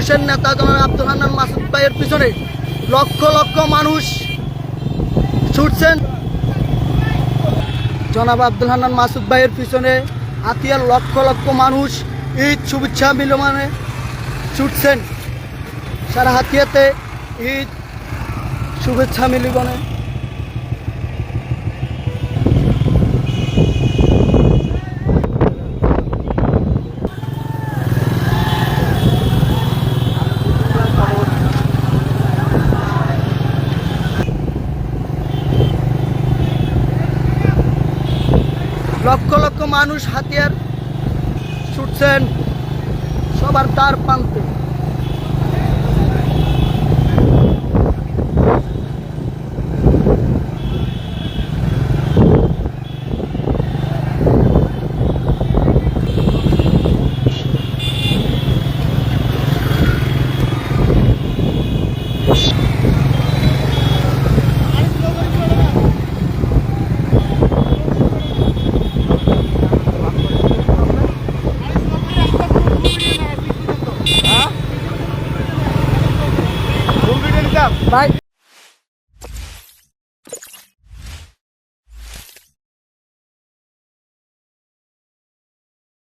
মানুষের নেতা জনাব আব্দুল হান্নান মাসুদ ভাইয়ের পিছনে লক্ষ লক্ষ মানুষ ছুটছেন। জনাব আব্দুল হান্নান মাসুদ ভাইয়ের পিছনে হাতিয়ার লক্ষ লক্ষ মানুষ ঈদ শুভেচ্ছা মিলমানে ছুটছেন। সারা হাতিয়াতে ঈদ শুভেচ্ছা মিলিবনে লক্ষ লক্ষ মানুষ হাতিয়ার ছুটছেন সবার তার প্রান্তে। Bye.